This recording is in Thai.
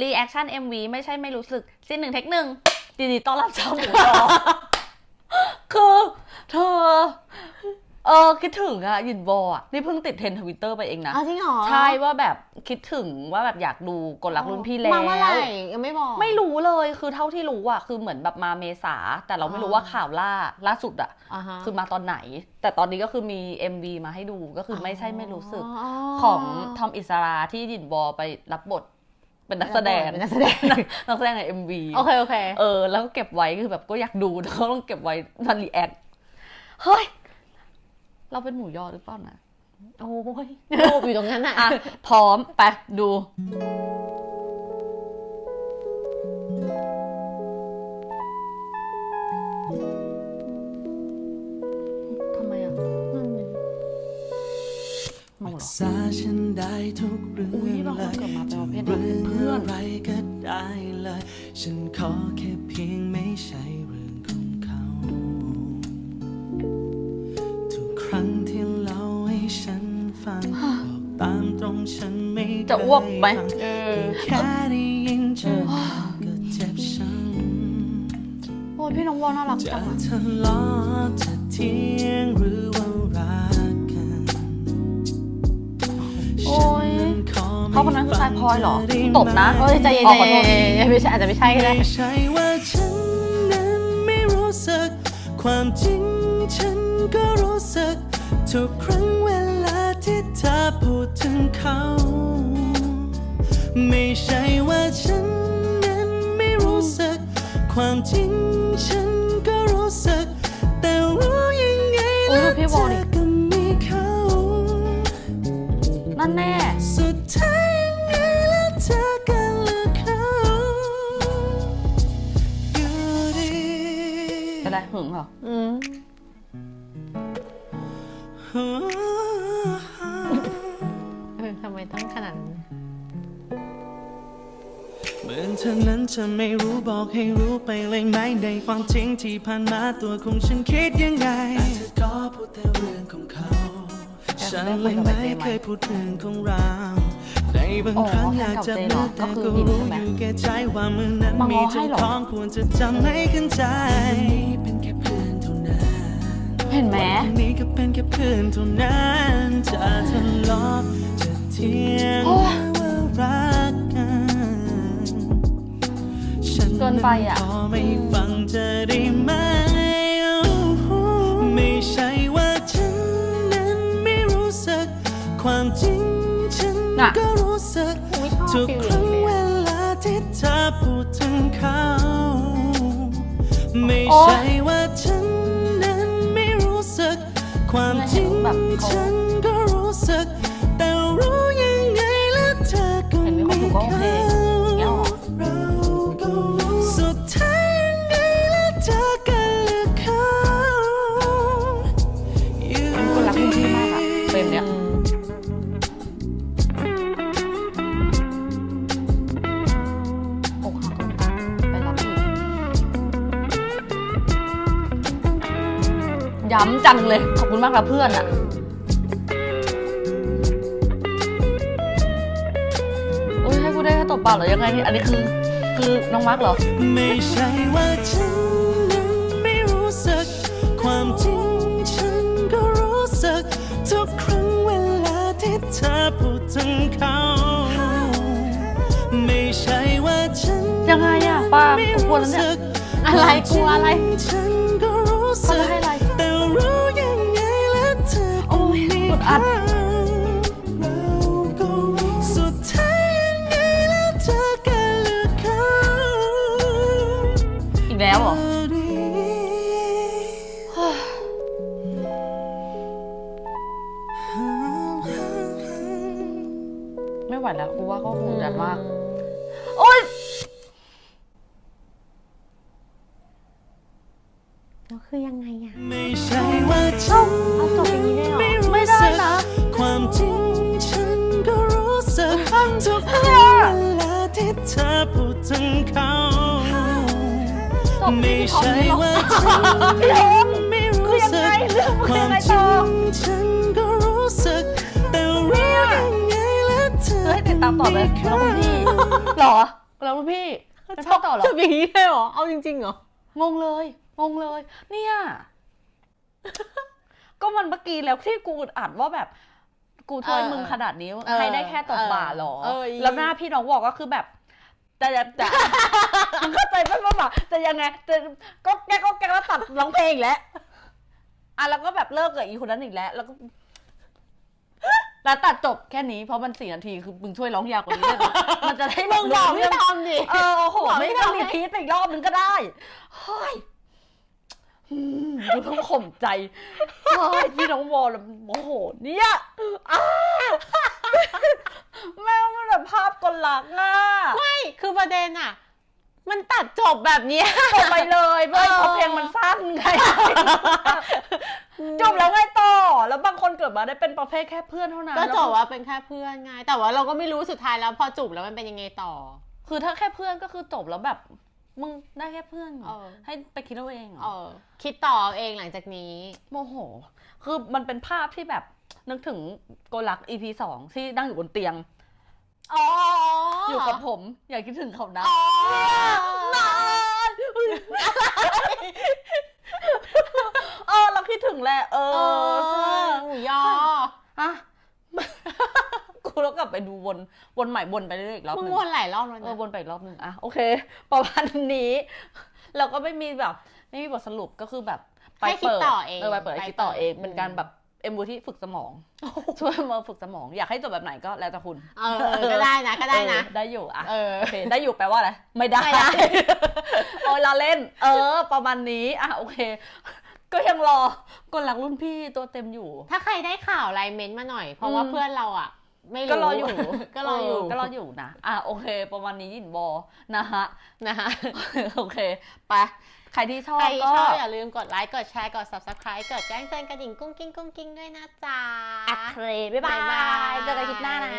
รีแอคชั่น MV ไม่ใช่ไม่รู้สึก สิ้นหนึ่งเทคหนึ่งดีดีต้อนรับชาวหมูยอคือเธอ เออคิดถึงอะหยินบออะนี่เพิ่งติดเทรนทวิตเตอร์ Twitter ไปเองนะอ้าวจริงเหรอใช่ว่าแบบคิดถึงว่าแบบอยากดูกดรักรุ่นพี่แล้วมาเมื่อไหร่ยังไม่บอก ไม่รู้เลยคือเท่าที่รู้อะคือเหมือนแบบมาเมษา แต่เราไม่รู้อ๋อว่าข่าวล่าล่าสุดอะอ่าฮะคือมาตอนไหน แต่ตอนนี้ก็คือมี MV มาให้ดูก็คือไม่ใช่ไม่รู้สึกอ๋อของทอมอิสราที่หยินบอไปรับบท เป็นนักแสดงเป็นนักแสดงนักแสดงใน MV โอเคโอเคเออแล้วก็เก็บไว้คือแบบก็อยากดูแต่ก็ต้องเก็บไว้ทันรีแอคเฮ้ยเราเป็นหมูยอหรือเปล่านะโอ้ยรูปอยู่ตรงนั้นอะอะพร้อมไปดู เมาเหรอษาฉันได้ทุกเรื่อุ๊ยองบางเลคนยเกิดมาเป็นจะประเภทแบบเป็นเพื่เรื่ออนงอะไรก็ได้เลย ฉันขอแค่เพียงไม่ใช่เรื่องของเขา ทุกครั้งที่เล่าให้ฉันฟังบอกตามตรงฉันไม่เคยจะอ้วกไหม ฟังเออ แค่ได้ยินชื่อเขาก็เจ็บช้ำ โอ้ยพี่น้องวอน่ารักจะจังอะ ทะเลาะจะเถียงห อไม่เขาคนนั้นคือชายพลอยเหรอฟังได้ตบนะไหมโอ้ยใจเย็นอ๋อใจขอโทษเย็นไม่ใช่อาจจะไม่ใช่ก็ได้ ไม่ใช่ว่าฉันนั้นไม่รู้สึก ความจริงฉันก็รู้สึก ทุกครั้งเวลาที่เธอพูดถึงเขา ไม่ใช่ว่าฉันนั้นไม่รู้สึก ความจริงฉัน เป็นไรหึงเหรอ อืมเออทำไมต้องขนาดนั้นเหมือนเธอนั้นจะไม่รู้บอกให้รู้ไปเลยไหมในความจริงที่ผ่านมาตัวของฉันคิดยังไงแต่เธอก็พูดแต่เรื่องของเขา ฉันเลยไม่เคยพูดเรื่องของเรา ในบางครั้งอยากจะพูดแต่ก็รู้อยู่แก่ใจว่ามือนั้นมีเจ้าของควรจะจำให้ขึ้นใจเป็นแค่เพื่อนเท่านั้นเห็นไหมวันนี้ก็เป็นแค่เพื่อนเท่านั้นจะทะเลาะจะเถียงโอ้ยว่ารักกันฉันเกินไปอะขอไม่ฟังจะได้ไหมไม่ใช่ว่าฉันนั้นไม่รู้สึกความจริงฉั นน่ะก็รู้สึกไม่ชอบทุกฟิลคอรั้ย่างงนี้เวเลยอะลาที่เธอพูดถึงเขาไม่โอ๊ยใช่ว่าฉันนั้นไม่รู้สึก ความจริงแบบเขาฉันก็รู้สึก แต่รู้ยังไงแล้วเธอก็เห็นมีความสุขก็โอเคอย่างเงี้ย ย้ำจังเลย ขอบคุณมากนะเพื่อนอะโอ้ยให้กูได้แค่ตบเปล่าเหรอยังไงนี่อันนี้คือคือน้องมาร์กเหรอ ไม่ใช่ว่าฉันนั้นไม่รู้สึก ความจริงฉันก็รู้สึก ทุกครั้งเวลาที่เธอพูดถึงเขา ไม่ใช่ว่าฉันยังไงอะป้าไม่กูกลัวแล้วเนี่ยสึกอะไรกลัวอะไร ฉันก็รู้สึเขาจะก อัเขาดเราก็รู้สุดท้ายยังไงแล้วเธอก็เลือกเขาอีกแล้วเหรอ ไม่ไหวแล้วกูว่าก็คงดันมาก โอ๊ยแล้วคือยังไงอะ ไม่ใช่ เธอพูดถึงเขาจบไม่ที่พี่ทอมใช่นี่หรอว่าฉันไม่คือรู้ยังสึไงกเรื่องมันคคือวามยังไงจริต่องฉันก็รู้สึก แต่รู้ยังไงแล้วเธอเฮ้ยติดตามต่อเลยน้องคุณพี่ก็หรอแล้วรุ่นพี่ไม่ชอบต่อเหรอจบอย่างนี้เลยเหรอ เอาจริงๆเหรอ งงเลย งงเลย เนี่ย ก็มันเมื่อกี้แล้วที่กูอ่านว่าแบบกูช่วยเออมึงขนาดนี้เออให้ได้แค่ตบบ่าเหรอเออแล้วหน้าพี่น้องบอกก็คือแบบ แต่แต่แต่มึงเข้าใจป่ะว่าแบบจะยังไงจะก็แกก็แกแล้วตัดร้องเพลงอีกแล้วอะแล้วก็แบบเลิกกับอีคนนั้นอีกแล้ว แล้วก็แล้วตัดจบแค่นี้เพราะมันสี่นาทีคือมึงช่วยร้องยาวกว่านี้ได้ไหมมันจะได้มึงบอกเรื่ไม่องทำดิ เออโอ้โหบอกไม่ไม่ต้องทำให้รีพีทไปอีกรอบนึงก็ได้เฮ้ยอืมกูต้องข่มใจเฮ้ยพี่น้องวอลโมโหเนี่ยอ้าแม่งมัน แบบภาพกลลักอะไม่คือประเด็นอะ มันตัดจบแบบเนี้ยจบไปเลยเว้ยเออเพราะเพลงมันสั้นไงจบแล้วไงต่อ แล้วบางคนเกิดมาได้เป็นประเภทแค่เพื่อนเท่านั้นก็จบแล้วว่าเป็นแค่เพื่อนไงแต่ว่าเราก็ไม่รู้สุดท้ายแล้วพอจูบแล้วมันเป็นยังไงต่อ คือถ้าแค่เพื่อนก็คือจบแล้วแบบมึงได้แค่เพื่อนเหรอเออให้ไปคิดเอาเองเหรเอออ คิดต่อเอาเองหลังจากนี้ โมโห คือมันเป็นภาพที่แบบนึกถึงโกลัก EP สองที่นั่งอยู่บนเตียง อ๋อออยู่กับผม อย่าคิดถึงเขานะอ๋อนานเออเราคิดถึงแหละเอเออใช่อหมูยออะกูแล้วกลับไปดูวนวนใหม่วนไปเรื่อยๆอีกรอบมึหงนึง วนหลายรอบแล้วเออนะวนไปอีกรอบหนึ่งอะโอเค ประมาณนี้ เราก็ไม่มีแบบ ไม่มีบทสรุปก็คือแบบไปให้คิดเปิดต่อเองเออไปเปิดให้คิดต่อเองไปเปิดเป็นการแบบ เอ็มบูที่ฝึกสมอง ช่วยมาฝึกสมอง อยากให้จบแบบไหนก็แล้วแต่คุณ เออเออก็ได้นะ ก็ได้นะเออได้อยู่อะเออโอเค ได้อยู่แปลว่าอะไรไม่ได้ไม่ได้ โอ้ยเราเล่น เออ ประมาณนี้ อะ โอเค ก็ยังรอกดหลักรุ่นพี่ตัวเต็มอยู่ ถ้าใครได้ข่าวไลน์เมนต์มาหน่อย เพราะว่าอืมเพื่อนเราอะ ไม่รู้ก็รออยู่ ก็รออยู่เก็รออยู่นะ อะโอเค ประมาณนี้ยินบอ นะฮะ นะคะโอเค ไป ใครที่ชอบใครก็ชอบอย่าลืมกดไลค์ กดแชร์ กด subscribe กดแจ้งเตือนกระดิ่งกุ้งกิ้งกุ้งกิ้งด้วยนะจ๊ะอัคเครบ๊ายบาบ๊ายบายยเจอกันคลิปหน้านะ